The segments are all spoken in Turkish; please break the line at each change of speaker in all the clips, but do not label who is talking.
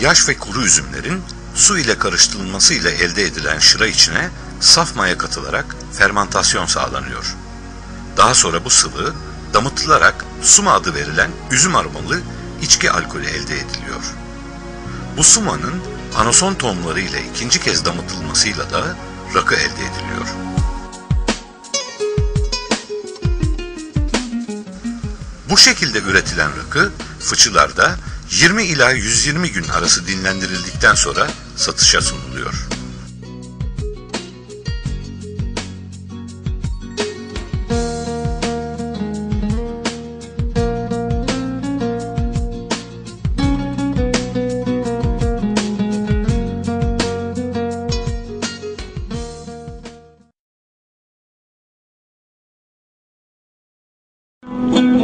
Yaş ve kuru üzümlerin su ile karıştırılması ile elde edilen şıra içine saf maya katılarak fermantasyon sağlanıyor. Daha sonra bu sıvı damıtılarak suma adı verilen üzüm aromalı içki alkolü elde ediliyor. Bu sumanın anason tohumları ile ikinci kez damıtılmasıyla da rakı elde ediliyor. Bu şekilde üretilen rakı fıçılarda 20 ila 120 gün arası dinlendirildikten sonra satışa sunuluyor.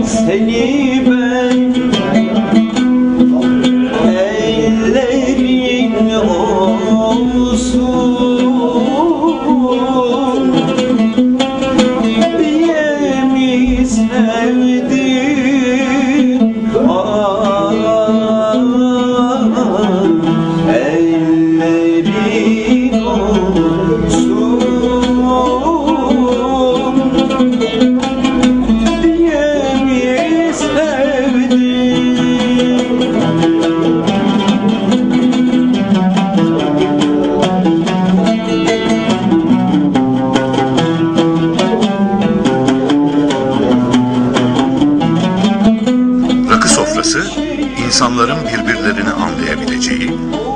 Seni ben
Sofrası, insanların birbirlerini anlayabileceği,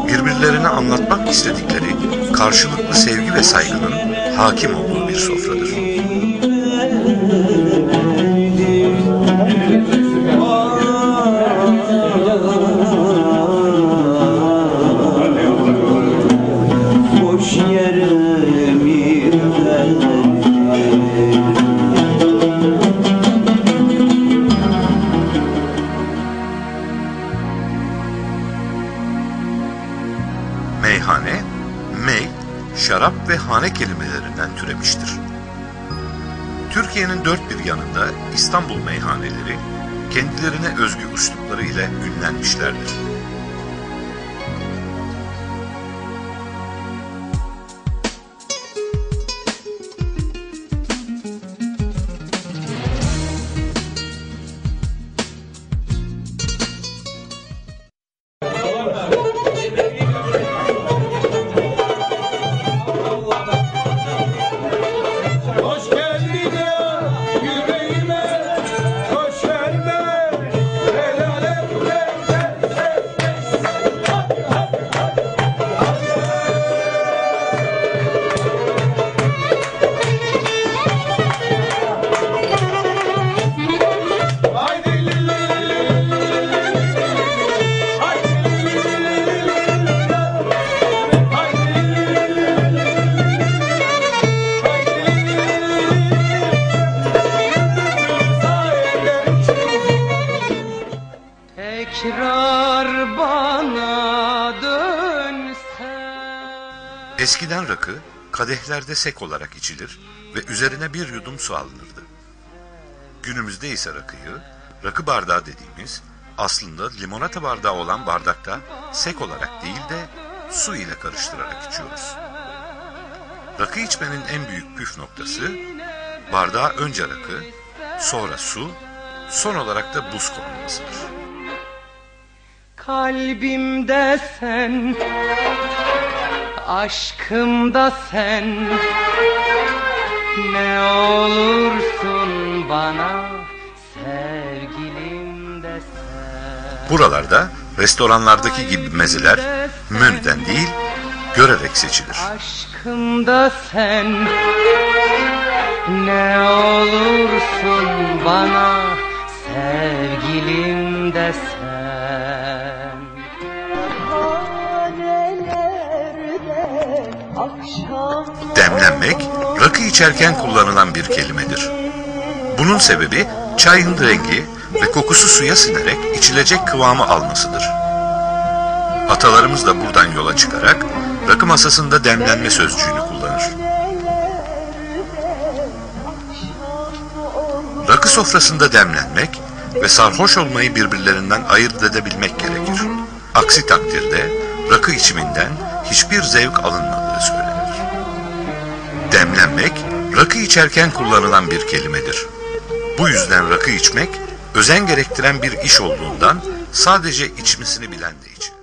birbirlerine anlatmak istedikleri karşılıklı sevgi ve saygının hakim olduğu bir sofradır. Şarap ve hane kelimelerinden türemiştir. Türkiye'nin dört bir yanında İstanbul meyhaneleri kendilerine özgü üslupları ile ünlenmişlerdir.
Tekrar bana dönsen
Eskiden rakı kadehlerde sek olarak içilir ve üzerine bir yudum su alınırdı. Günümüzde ise rakıyı rakı bardağı dediğimiz aslında limonata bardağı olan bardakta sek olarak değil de su ile karıştırarak içiyoruz. Rakı içmenin en büyük püf noktası bardağa önce rakı, sonra su, son olarak da buz konulmasıdır.
Kalbimde sen Aşkımda sen. Ne olursun bana Sevgilim de sen
Buralarda restoranlardaki gibi mezeler menüden değil görerek seçilir.
Aşkımda sen. Ne olursun bana Sevgilim de sen
Demlenmek, rakı içerken kullanılan bir kelimedir. Bunun sebebi çayın rengi ve kokusu suya sinerek içilecek kıvamı almasıdır. Atalarımız da buradan yola çıkarak rakı masasında demlenme sözcüğünü kullanır. Rakı sofrasında demlenmek, ve sarhoş olmayı birbirlerinden ayırt edebilmek gerekir. Aksi takdirde rakı içiminden hiçbir zevk söylenir. Demlenmek, rakı içerken kullanılan bir kelimedir. Bu yüzden rakı içmek, özen gerektiren bir iş olduğundan sadece içmesini bilen de içilir.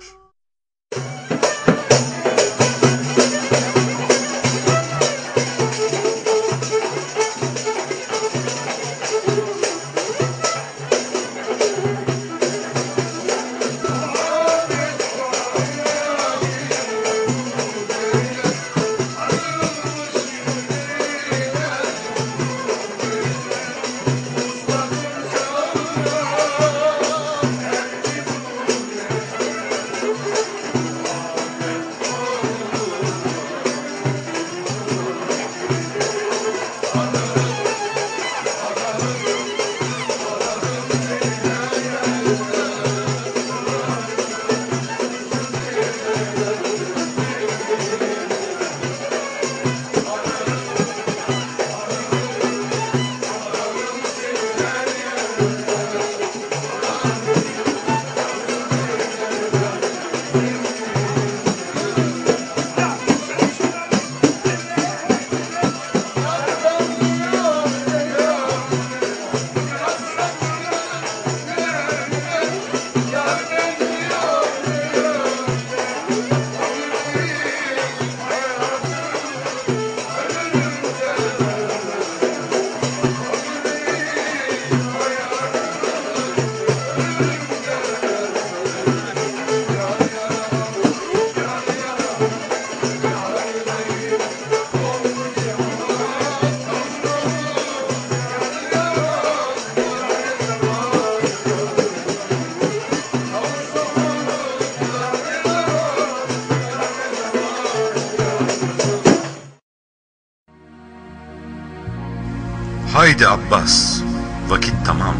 Haydi Abbas, vakit tamam.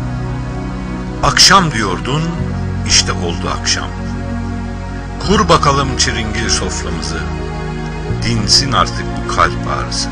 Akşam diyordun, işte oldu akşam. Kur bakalım çiringil soframızı. Dinsin artık bu kalp ağrısı.